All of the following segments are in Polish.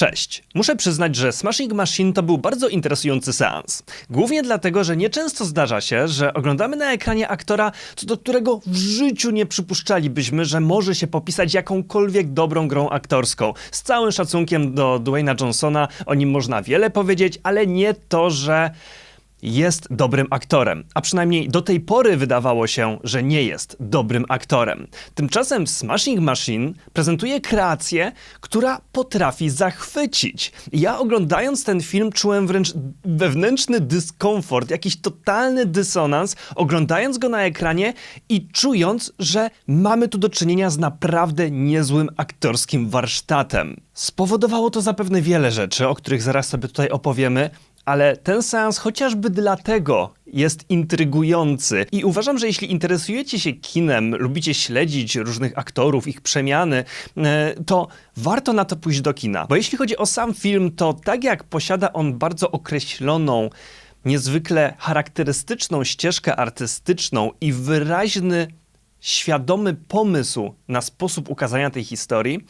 Cześć. Muszę przyznać, że Smashing Machine to był bardzo interesujący seans. Głównie dlatego, że nieczęsto zdarza się, że oglądamy na ekranie aktora, co do którego w życiu nie przypuszczalibyśmy, że może się popisać jakąkolwiek dobrą grą aktorską. Z całym szacunkiem do Dwayna Johnsona, o nim można wiele powiedzieć, ale nie to, że jest dobrym aktorem, a przynajmniej do tej pory wydawało się, że nie jest dobrym aktorem. Tymczasem Smashing Machine prezentuje kreację, która potrafi zachwycić. Ja oglądając ten film czułem wręcz wewnętrzny dyskomfort, jakiś totalny dysonans, oglądając go na ekranie i czując, że mamy tu do czynienia z naprawdę niezłym aktorskim warsztatem. Spowodowało to zapewne wiele rzeczy, o których zaraz sobie tutaj opowiemy, ale ten seans chociażby dlatego jest intrygujący. I uważam, że jeśli interesujecie się kinem, lubicie śledzić różnych aktorów, ich przemiany, e, to warto na to pójść do kina. Bo jeśli chodzi o sam film, to tak jak posiada on bardzo określoną, niezwykle charakterystyczną ścieżkę artystyczną i wyraźny świadomy pomysł na sposób ukazania tej historii,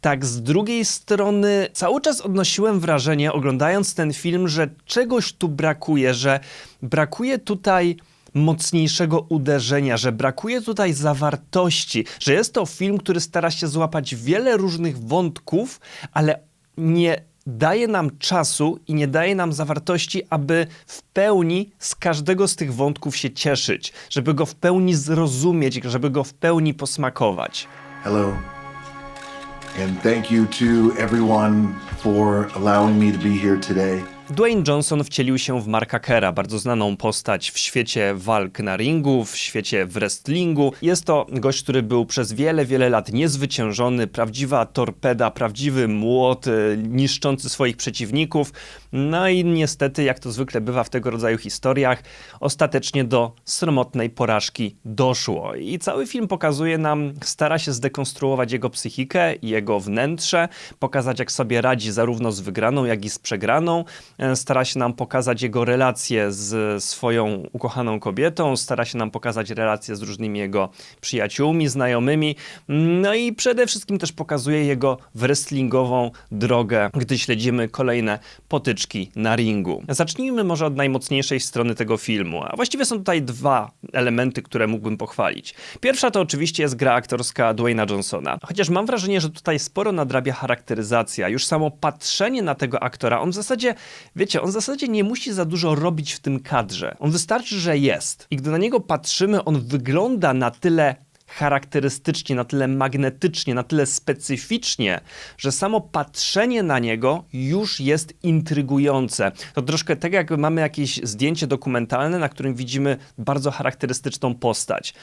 tak z drugiej strony cały czas odnosiłem wrażenie, oglądając ten film, że czegoś tu brakuje, że brakuje tutaj mocniejszego uderzenia, że brakuje tutaj zawartości, że jest to film, który stara się złapać wiele różnych wątków, ale nie daje nam czasu i nie daje nam zawartości, aby w pełni z każdego z tych wątków się cieszyć, żeby go w pełni zrozumieć, żeby go w pełni posmakować. Hello. And thank you to everyone for allowing me to be here today. Dwayne Johnson wcielił się w Marka Kera, bardzo znaną postać w świecie walk na ringu, w świecie wrestlingu. Jest to gość, który był przez wiele, wiele lat niezwyciężony, prawdziwa torpeda, prawdziwy młot, y, niszczący swoich przeciwników. No i niestety, jak to zwykle bywa w tego rodzaju historiach, ostatecznie do sromotnej porażki doszło. I cały film pokazuje nam, stara się zdekonstruować jego psychikę jego wnętrze, pokazać jak sobie radzi zarówno z wygraną, jak i z przegraną. E, stara się nam pokazać jego relacje z swoją ukochaną kobietą, stara się nam pokazać relacje z różnymi jego przyjaciółmi, znajomymi, no i przede wszystkim też pokazuje jego wrestlingową drogę, gdy śledzimy kolejne potyczki na ringu. Zacznijmy może od najmocniejszej strony tego filmu, a właściwie są tutaj dwa elementy, które mógłbym pochwalić. Pierwsza to oczywiście jest gra aktorska Dwayna Johnsona, chociaż mam wrażenie, że tutaj sporo nadrabia charakteryzacja, już samo patrzenie na tego aktora, on w zasadzie Wiecie, on w zasadzie nie musi za dużo robić w tym kadrze. On wystarczy, że jest. I gdy na niego patrzymy, on wygląda na tyle charakterystycznie, na tyle magnetycznie, na tyle specyficznie, że samo patrzenie na niego już jest intrygujące. To troszkę tak, jak mamy jakieś zdjęcie dokumentalne, na którym widzimy bardzo charakterystyczną postać.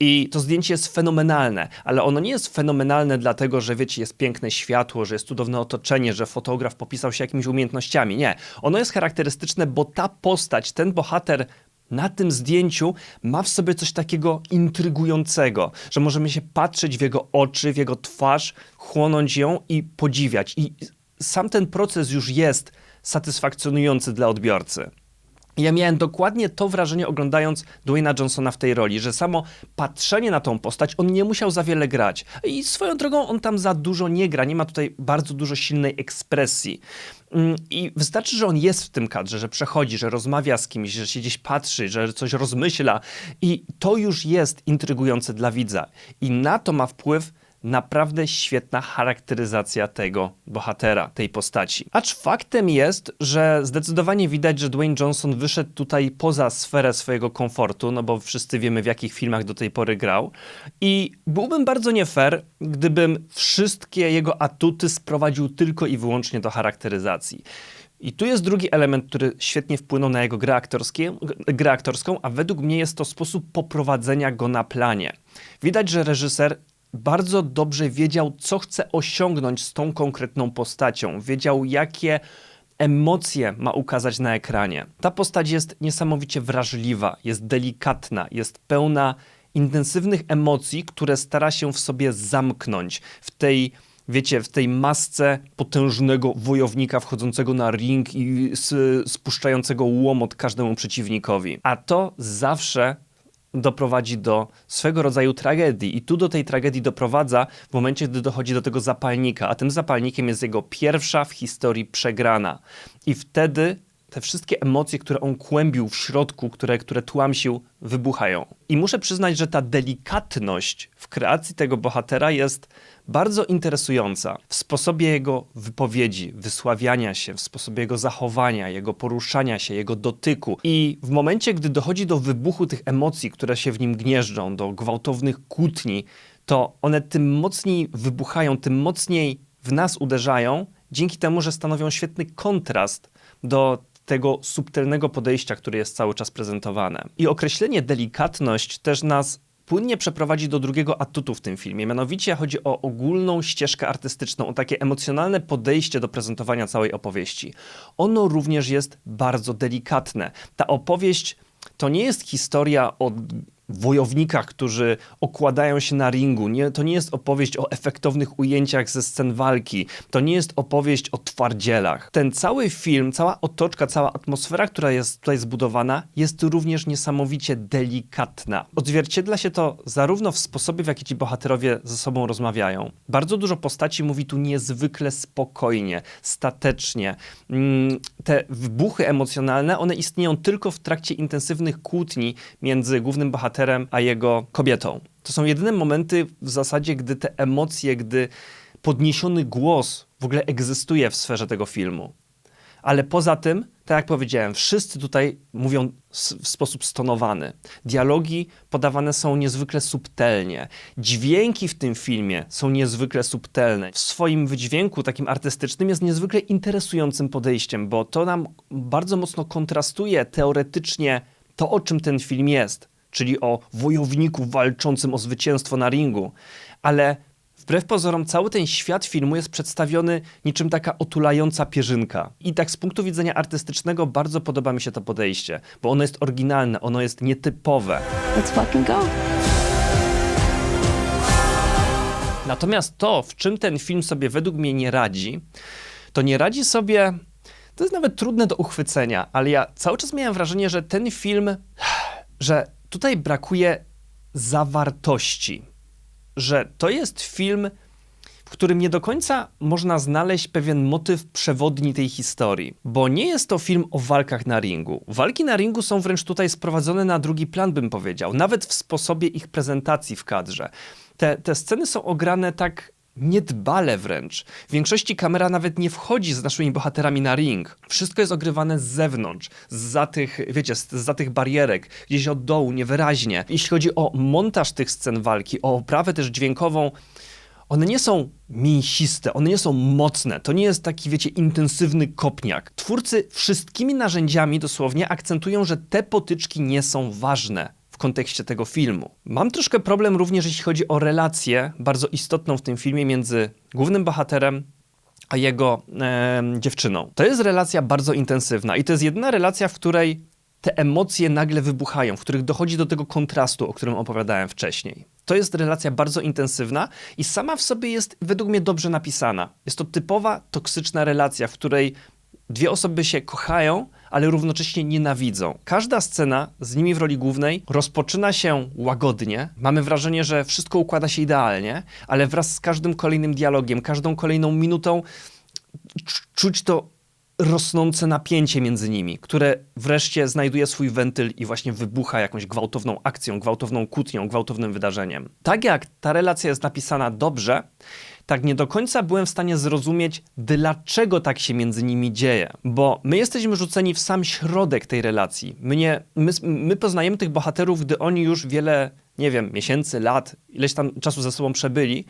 I to zdjęcie jest fenomenalne, ale ono nie jest fenomenalne dlatego, że wiecie, jest piękne światło, że jest cudowne otoczenie, że fotograf popisał się jakimiś umiejętnościami. Nie. Ono jest charakterystyczne, bo ta postać, ten bohater na tym zdjęciu ma w sobie coś takiego intrygującego, że możemy się patrzeć w jego oczy, w jego twarz, chłonąć ją i podziwiać. I sam ten proces już jest satysfakcjonujący dla odbiorcy. Ja miałem dokładnie to wrażenie oglądając Dwayna Johnsona w tej roli, że samo patrzenie na tą postać, on nie musiał za wiele grać. I swoją drogą on tam za dużo nie gra, nie ma tutaj bardzo dużo silnej ekspresji. Mm, I wystarczy, że on jest w tym kadrze, że przechodzi, że rozmawia z kimś, że się gdzieś patrzy, że coś rozmyśla i to już jest intrygujące dla widza. I na to ma wpływ naprawdę świetna charakteryzacja tego bohatera, tej postaci. Acz faktem jest, że zdecydowanie widać, że Dwayne Johnson wyszedł tutaj poza sferę swojego komfortu, no bo wszyscy wiemy w jakich filmach do tej pory grał i byłbym bardzo nie fair, gdybym wszystkie jego atuty sprowadził tylko i wyłącznie do charakteryzacji. I tu jest drugi element, który świetnie wpłynął na jego grę, aktorskie, grę aktorską, a według mnie jest to sposób poprowadzenia go na planie. Widać, że reżyser bardzo dobrze wiedział, co chce osiągnąć z tą konkretną postacią. Wiedział, jakie emocje ma ukazać na ekranie. Ta postać jest niesamowicie wrażliwa, jest delikatna, jest pełna intensywnych emocji, które stara się w sobie zamknąć w tej wiecie, w tej masce potężnego wojownika wchodzącego na ring i spuszczającego łomot każdemu przeciwnikowi. A to zawsze doprowadzi do swego rodzaju tragedii. I tu do tej tragedii doprowadza w momencie, gdy dochodzi do tego zapalnika, a tym zapalnikiem jest jego pierwsza w historii przegrana. I wtedy te wszystkie emocje, które on kłębił w środku, które, które tłamsił, wybuchają. I muszę przyznać, że ta delikatność w kreacji tego bohatera jest bardzo interesująca. W sposobie jego wypowiedzi, wysławiania się, w sposobie jego zachowania, jego poruszania się, jego dotyku. I w momencie, gdy dochodzi do wybuchu tych emocji, które się w nim gnieżdżą, do gwałtownych kłótni, to one tym mocniej wybuchają, tym mocniej w nas uderzają, dzięki temu, że stanowią świetny kontrast do tego subtelnego podejścia, które jest cały czas prezentowane. I określenie delikatność też nas płynnie przeprowadzi do drugiego atutu w tym filmie. Mianowicie chodzi o ogólną ścieżkę artystyczną, o takie emocjonalne podejście do prezentowania całej opowieści. Ono również jest bardzo delikatne. Ta opowieść to nie jest historia o wojownikach, którzy okładają się na ringu. Nie, to nie jest opowieść o efektownych ujęciach ze scen walki. To nie jest opowieść o twardzielach. Ten cały film, cała otoczka, cała atmosfera, która jest tutaj zbudowana, jest również niesamowicie delikatna. Odzwierciedla się to zarówno w sposobie, w jaki ci bohaterowie ze sobą rozmawiają. Bardzo dużo postaci mówi tu niezwykle spokojnie, statecznie. Mm, te wybuchy emocjonalne, one istnieją tylko w trakcie intensywnych kłótni między głównym bohaterem bohaterem, a jego kobietą. To są jedyne momenty w zasadzie, gdy te emocje, gdy podniesiony głos w ogóle egzystuje w sferze tego filmu. Ale poza tym, tak jak powiedziałem, wszyscy tutaj mówią w sposób stonowany. Dialogi podawane są niezwykle subtelnie. Dźwięki w tym filmie są niezwykle subtelne. W swoim wydźwięku takim artystycznym jest niezwykle interesującym podejściem, bo to nam bardzo mocno kontrastuje teoretycznie to, o czym ten film jest czyli o wojowniku walczącym o zwycięstwo na ringu. Ale wbrew pozorom cały ten świat filmu jest przedstawiony niczym taka otulająca pierzynka. I tak z punktu widzenia artystycznego bardzo podoba mi się to podejście, bo ono jest oryginalne, ono jest nietypowe. Let's fucking go. Natomiast to, w czym ten film sobie według mnie nie radzi, to nie radzi sobie. To jest nawet trudne do uchwycenia, ale ja cały czas miałem wrażenie, że ten film, że tutaj brakuje zawartości, że to jest film, w którym nie do końca można znaleźć pewien motyw przewodni tej historii, bo nie jest to film o walkach na ringu. Walki na ringu są wręcz tutaj sprowadzone na drugi plan, bym powiedział, nawet w sposobie ich prezentacji w kadrze. Te, te sceny są ograne tak niedbale wręcz. W większości kamera nawet nie wchodzi z naszymi bohaterami na ring. Wszystko jest ogrywane z zewnątrz, za tych, wiecie, za tych barierek, gdzieś od dołu, niewyraźnie. Jeśli chodzi o montaż tych scen walki, o oprawę też dźwiękową, one nie są mięsiste, one nie są mocne. To nie jest taki, wiecie, intensywny kopniak. Twórcy wszystkimi narzędziami dosłownie akcentują, że te potyczki nie są ważne kontekście tego filmu. Mam troszkę problem również, jeśli chodzi o relację bardzo istotną w tym filmie między głównym bohaterem a jego e, dziewczyną. To jest relacja bardzo intensywna i to jest jedyna relacja, w której te emocje nagle wybuchają, w których dochodzi do tego kontrastu, o którym opowiadałem wcześniej. To jest relacja bardzo intensywna i sama w sobie jest według mnie dobrze napisana. Jest to typowa toksyczna relacja, w której dwie osoby się kochają, ale równocześnie nienawidzą. Każda scena z nimi w roli głównej rozpoczyna się łagodnie. Mamy wrażenie, że wszystko układa się idealnie, ale wraz z każdym kolejnym dialogiem, każdą kolejną minutą czuć to rosnące napięcie między nimi, które wreszcie znajduje swój wentyl i właśnie wybucha jakąś gwałtowną akcją, gwałtowną kłótnią, gwałtownym wydarzeniem. Tak jak ta relacja jest napisana dobrze, tak nie do końca byłem w stanie zrozumieć, dlaczego tak się między nimi dzieje. Bo my jesteśmy rzuceni w sam środek tej relacji. My, nie, my, my poznajemy tych bohaterów, gdy oni już wiele, nie wiem, miesięcy, lat, ileś tam czasu ze sobą przebyli.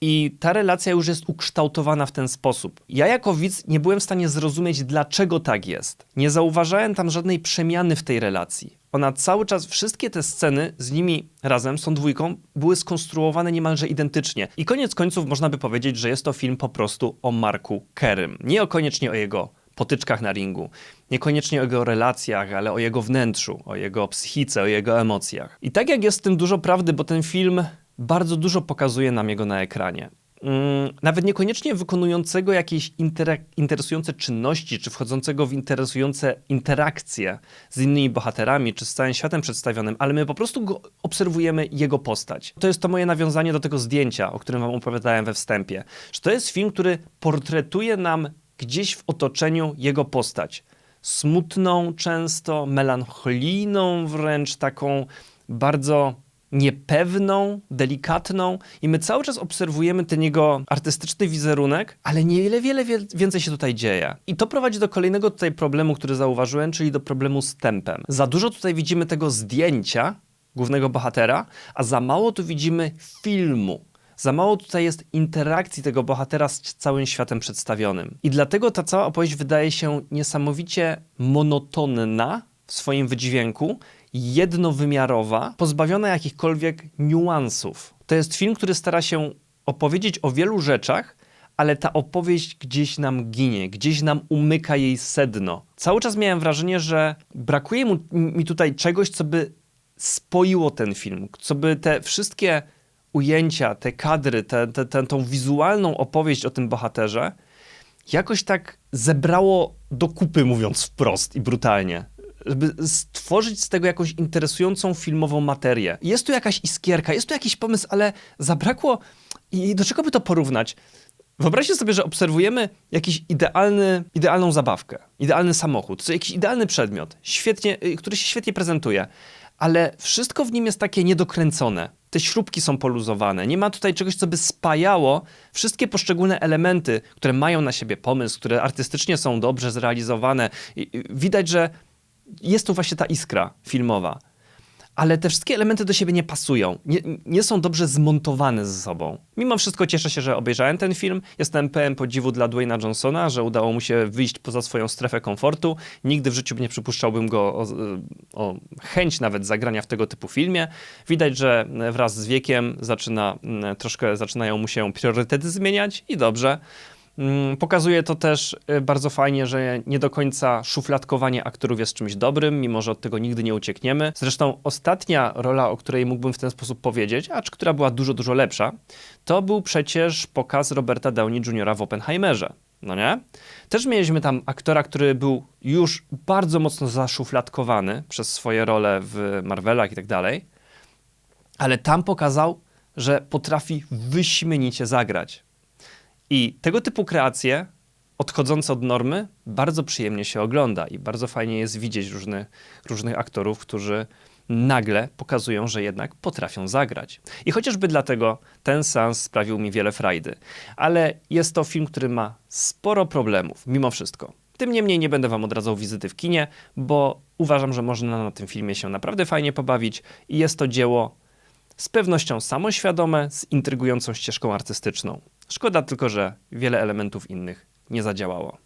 I ta relacja już jest ukształtowana w ten sposób. Ja jako widz nie byłem w stanie zrozumieć, dlaczego tak jest. Nie zauważałem tam żadnej przemiany w tej relacji. Ona cały czas, wszystkie te sceny z nimi razem, z tą dwójką, były skonstruowane niemalże identycznie. I koniec końców można by powiedzieć, że jest to film po prostu o Marku Kerym. Nie o koniecznie o jego potyczkach na ringu, niekoniecznie o jego relacjach, ale o jego wnętrzu, o jego psychice, o jego emocjach. I tak jak jest w tym dużo prawdy, bo ten film bardzo dużo pokazuje nam jego na ekranie. mm, nawet niekoniecznie wykonującego jakieś intera- interesujące czynności, czy wchodzącego w interesujące interakcje z innymi bohaterami, czy z całym światem przedstawionym, ale my po prostu go obserwujemy jego postać. To jest to moje nawiązanie do tego zdjęcia, o którym wam opowiadałem we wstępie, że to jest film, który portretuje nam gdzieś w otoczeniu jego postać. Smutną często, melancholijną wręcz, taką bardzo niepewną, delikatną i my cały czas obserwujemy ten jego artystyczny wizerunek, ale niewiele wiele wie- więcej się tutaj dzieje. I to prowadzi do kolejnego tutaj problemu, który zauważyłem, czyli do problemu z tempem. Za dużo tutaj widzimy tego zdjęcia głównego bohatera, a za mało tu widzimy filmu. Za mało tutaj jest interakcji tego bohatera z całym światem przedstawionym. I dlatego ta cała opowieść wydaje się niesamowicie monotonna w swoim wydźwięku, jednowymiarowa, pozbawiona jakichkolwiek niuansów. To jest film, który stara się opowiedzieć o wielu rzeczach, ale ta opowieść gdzieś nam ginie, gdzieś nam umyka jej sedno. Cały czas miałem wrażenie, że brakuje mu, mi tutaj czegoś, co by spoiło ten film, co by te wszystkie ujęcia, te kadry, tę te, te, tą wizualną opowieść o tym bohaterze jakoś tak zebrało do kupy, mówiąc wprost i brutalnie. Żeby stworzyć z tego jakąś interesującą filmową materię. Jest tu jakaś iskierka, jest tu jakiś pomysł, ale zabrakło. I do czego by to porównać? Wyobraźcie sobie, że obserwujemy jakiś idealny, idealną zabawkę, idealny samochód, czy jakiś idealny przedmiot, świetnie, y, który się świetnie prezentuje, ale wszystko w nim jest takie niedokręcone. Te śrubki są poluzowane. Nie ma tutaj czegoś, co by spajało wszystkie poszczególne elementy, które mają na siebie pomysł, które artystycznie są dobrze zrealizowane. I, widać, że jest tu właśnie ta iskra filmowa. Ale te wszystkie elementy do siebie nie pasują, nie, nie są dobrze zmontowane ze sobą. Mimo wszystko cieszę się, że obejrzałem ten film. Jestem pełen podziwu dla Dwayna Johnsona, że udało mu się wyjść poza swoją strefę komfortu. Nigdy w życiu nie przypuszczałbym go o, o chęć nawet zagrania w tego typu filmie. Widać, że wraz z wiekiem zaczyna, troszkę zaczynają mu się priorytety zmieniać i dobrze. Mm, Pokazuje to też y, bardzo fajnie, że nie do końca szufladkowanie aktorów jest czymś dobrym, mimo że od tego nigdy nie uciekniemy. Zresztą ostatnia rola, o której mógłbym w ten sposób powiedzieć, acz która była dużo, dużo lepsza, to był przecież pokaz Roberta Downey Jr. w Oppenheimerze. No nie? Też mieliśmy tam aktora, który był już bardzo mocno zaszufladkowany przez swoje role w Marvelach i tak dalej, ale tam pokazał, że potrafi wyśmienicie zagrać. I tego typu kreacje, odchodzące od normy, bardzo przyjemnie się ogląda i bardzo fajnie jest widzieć różnych, różnych aktorów, którzy nagle pokazują, że jednak potrafią zagrać. I chociażby dlatego ten seans sprawił mi wiele frajdy. Ale jest to film, który ma sporo problemów, mimo wszystko. Tym niemniej nie będę wam odradzał wizyty w kinie, bo uważam, że można na tym filmie się naprawdę fajnie pobawić i jest to dzieło z pewnością samoświadome, z intrygującą ścieżką artystyczną. Szkoda tylko, że wiele elementów innych nie zadziałało.